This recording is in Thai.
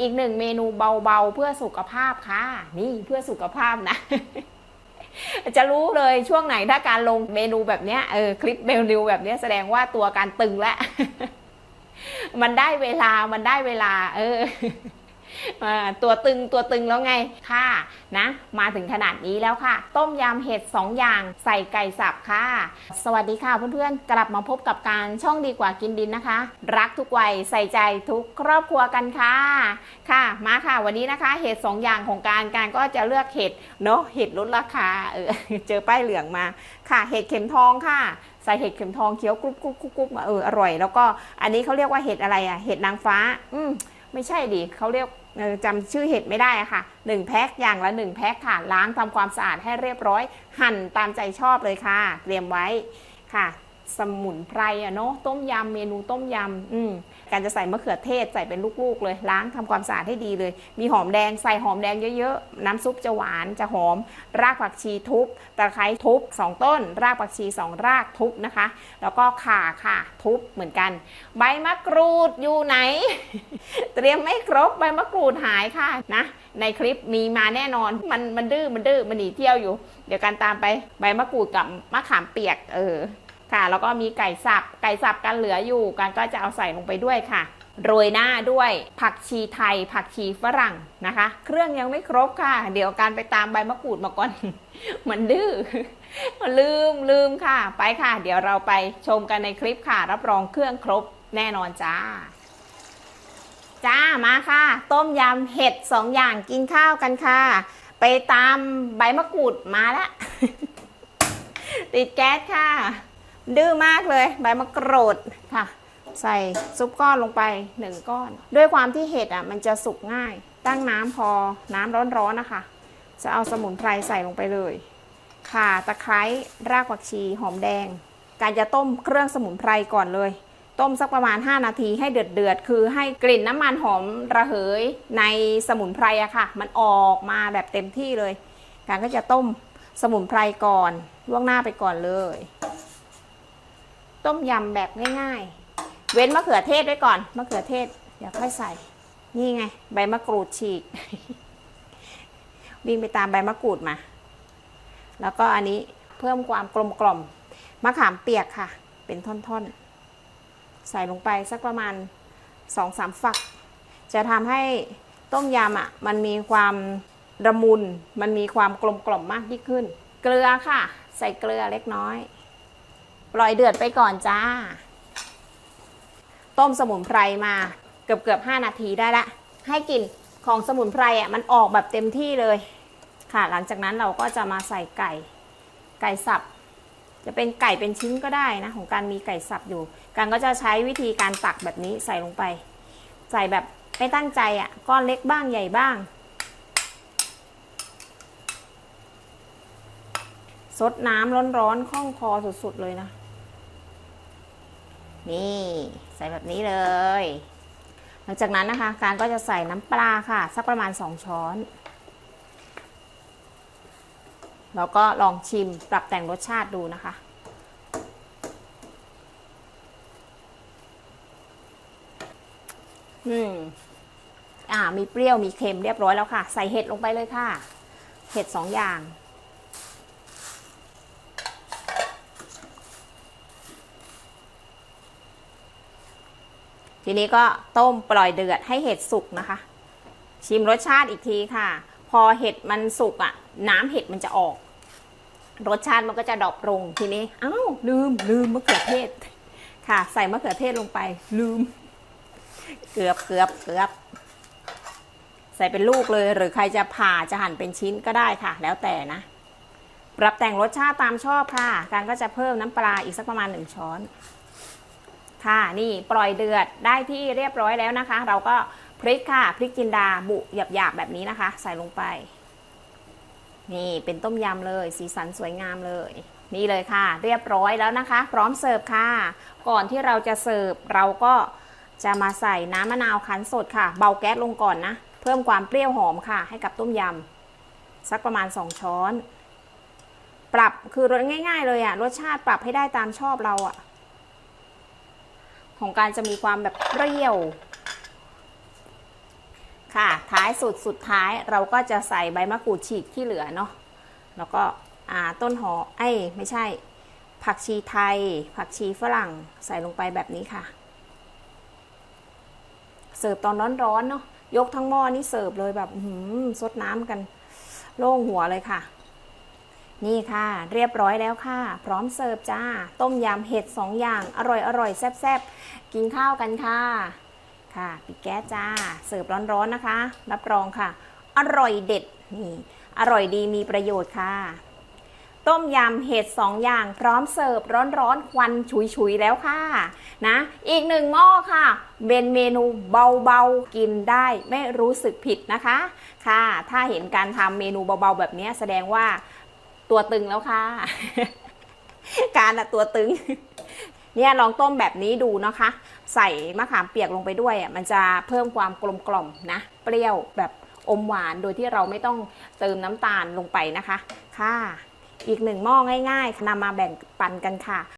อีกหนึ่งเมนูเบาๆ เพื่อสุขภาพค่ะ นี่เพื่อสุขภาพนะ จะรู้เลยช่วงไหนถ้าการลงเมนูแบบนี้เออคลิปเมนูแบบนี้แสดงว่าตัวการตึงแล้วมันได้เวลามันได้เวลา เออ ตัวตึงตัวตึงแล้วไงค่ะนะมาถึงขนาดนี้แล้วค่ะ ต้มยำเห็ดสองอย่างใส่ไก่สับค่ะ สวัสดีค่ะเพื่อนๆ กลับมาพบกับการช่องดีกว่ากินดินนะคะ รักทุกวัยใส่ใจทุกครอบครัวกันค่ะค่ะ มาค่ะวันนี้นะคะเห็ดสองอย่างของการการก็จะเลือกเห็ดเนาะเห็ดลดราคาเออเจอป้ายเหลืองมาค่ะ เห็ดเข็มทองค่ะใส่เห็ดเข็มทองเคี้ยวกรุบกรุบกรุบกรุบเอออร่อย แล้วก็อันนี้เขาเรียกว่าเห็ดอะไรอะเห็ดนางฟ้า อืมไม่ใช่ดิเขาเรียก จำชื่อเห็ดไม่ได้ค่ะหนึ่งแพ็คอย่างละหนึ่งแพ็คค่ะ ล้างทำความสะอาดให้เรียบร้อย หั่นตามใจชอบเลยค่ะ เตรียมไว้ค่ะ สมุนไพรอะเนาะต้มยำเมนูต้มยำอืม การจะใส่มะเขือเทศใส่เป็นลูกๆ เลยล้างทำความสะอาดให้ดีเลย มีหอมแดงใส่หอมแดงเยอะๆ น้ำซุปจะหวานจะหอม รากผักชีทุบตะไคร้ทุบ 2 ต้น รากผักชี 2 รากทุบนะคะ แล้วก็ข่าค่ะทุบเหมือนกัน ใบมะกรูดอยู่ไหน เตรียมไม่ครบใบมะกรูดหายค่ะนะ ในคลิปมีมาแน่นอนมันมันดื้อมันดื้อมันหนีเที่ยวอยู่ เดี๋ยวกันตามไปใบมะกรูดกับมะขามเปียกเออ ค่ะ แล้วก็มีไก่สับ ไก่สับกันเหลืออยู่กันก็จะเอาใส่ลงไปด้วยค่ะ โรยหน้าด้วยผักชีไทย ผักชีฝรั่งนะคะ เครื่องยังไม่ครบค่ะ เดี๋ยวการไปตามใบมะกรูดมาก่อน มันดื้อ ลืมลืมค่ะ ไปค่ะ เดี๋ยวเราไปชมกันในคลิปค่ะ รับรองเครื่องครบแน่นอนจ้าจ้ามาค่ะ ต้มยำเห็ดสองอย่างกินข้าวกันค่ะ ไปตามใบมะกรูดมาละติดแก๊สค่ะ ดื้อมากเลย ใบมะกรูดค่ะ ใส่ซุปก้อนลงไปหนึ่งก้อน ด้วยความที่เห็ดอะมันจะสุกง่าย ตั้งน้ำพอน้ำร้อนๆนะคะ จะเอาสมุนไพรใส่ลงไปเลย ข่าตะไคร้รากผักชีหอมแดง การจะต้มเครื่องสมุนไพรก่อนเลย ต้มสักประมาณ 5 นาทีให้เดือดเดือดๆคือให้กลิ่นน้ำมันหอมระเหยในสมุนไพรอะค่ะ มันออกมาแบบเต็มที่เลย การก็จะต้มสมุนไพรก่อนล่วงหน้าไปก่อนเลย ต้มยำแบบง่ายๆ เว้นมะเขือเทศไว้ก่อนมะเขือเทศเดี๋ยวค่อยใส่ นี่ไง ใบมะกรูดฉีก วิ่งไปตามใบมะกรูดมา แล้วก็อันนี้เพิ่มความกลมกล่อมมะขามเปียกค่ะ เป็นท่อนๆ ใส่ลงไปสักประมาณสองสามฝัก จะทำให้ต้มยำอะมันมีความระมุน มันมีความกลมกล่อมมากยิ่งขึ้น เกลือค่ะ ใส่เกลือเล็กน้อย ปล่อยเดือดไปก่อนจ้า ต้มสมุนไพรมาเกือบเกือบ5นาทีได้ละ ให้กลิ่นของสมุนไพรอะมันออกแบบเต็มที่เลยค่ะ หลังจากนั้นเราก็จะมาใส่ไก่ไก่สับ จะเป็นไก่เป็นชิ้นก็ได้นะ ของการมีไก่สับอยู่ การก็จะใช้วิธีการตักแบบนี้ใส่ลงไป ใส่แบบไม่ตั้งใจอะก้อนเล็กบ้างใหญ่บ้างซดน้ำร้อนๆคล่องคอสุดๆเลยนะ นี่ใส่แบบนี้เลย หลังจากนั้นนะคะ การก็จะใส่น้ำปลาค่ะ สักประมาณ 2 ช้อน แล้วก็ลองชิมปรับแต่งรสชาติดูนะคะ อืมอ่ามีเปรี้ยวมีเค็มเรียบร้อยแล้วค่ะ ใส่เห็ดลงไปเลยค่ะ เห็ดสองอย่าง ทีนี้ก็ต้มปล่อยเดือดให้เห็ดสุกนะคะ ชิมรสชาติอีกทีค่ะ พอเห็ดมันสุกอะ่ะ น้ำเห็ดมันจะออก รสชาติมันก็จะดรอปลงทีนี้อ้าวลืมลืมมะเขือเทศ ค่ะ ใส่มะเขือเทศลงไป ลืม เกือบเกือบเกือบใส่เป็นลูกเลยหรือใครจะผ่าจะหั่นเป็นชิ้นก็ได้ค่ะ แล้วแต่นะ ปรับแต่งรสชาติตามชอบค่ะ การก็จะเพิ่มน้ำปลาอีกสักประมาณหนึ่งช้อน ค่ะนี่ปล่อยเดือดได้ที่เรียบร้อยแล้วนะคะ เราก็พริกค่ะพริกจินดาบุหยาบๆแบบนี้นะคะ ใส่ลงไป นี่เป็นต้มยำเลย สีสันสวยงามเลย นี่เลยค่ะ เรียบร้อยแล้วนะคะ พร้อมเสิร์ฟค่ะ ก่อนที่เราจะเสิร์ฟเราก็จะมาใส่น้ำมะนาวคั้นสดค่ะ เบาแก๊สลงก่อนนะ เพิ่มความเปรี้ยวหอมค่ะ ให้กับต้มยำสักประมาณ 2 ช้อน ปรับคือรสง่าย ๆ เลยอะรสชาติปรับให้ได้ตามชอบเราอะ ของการจะมีความแบบเปรี้ยว ค่ะ ท้ายสุดสุดท้ายเราก็จะใส่ใบมะกรูดฉีกที่เหลือเนาะ แล้วก็ต้นหอมไอ้ไม่ใช่ ผักชีไทย ผักชีฝรั่งใส่ลงไปแบบนี้ค่ะ เสิร์ฟตอนร้อนๆเนาะ ยกทั้งหม้อนี่เสิร์ฟเลยแบบหือซดน้ำกัน โล่งหัวเลยค่ะ นี่ค่ะ เรียบร้อยแล้วค่ะ พร้อมเสิร์ฟจ้า ต้มยำเห็ดสองอย่าง อร่อยอร่อยแซ่บๆ กินข้าวกันค่ะ ค่ะ ปิดแก๊สจ้า เสิร์ฟร้อนๆนะคะ รับรองค่ะ อร่อยเด็ดนี่อร่อยดีมีประโยชน์ค่ะ ต้มยำเห็ดสองอย่าง พร้อมเสิร์ฟร้อนๆ ควันฉุยๆ แล้วค่ะ นะ อีกหนึ่งหม้อค่ะ เป็นเมนูเบาๆ กินได้ไม่รู้สึกผิดนะคะ ค่ะ ถ้าเห็นการทำเมนูเบาๆ แบบนี้แสดงว่า ตัวตึงแล้วค่ะ การอะตัวตึง เนี่ยลองต้มแบบนี้ดูนะคะ ใส่มะขามเปียกลงไปด้วยอะมันจะเพิ่มความกลมกล่อมนะ เปรี้ยวแบบอมหวานโดยที่เราไม่ต้องเติมน้ำตาลลงไปนะคะ ค่ะ อีกหนึ่งหม้อง่ายๆนำมาแบ่งปันกันค่ะ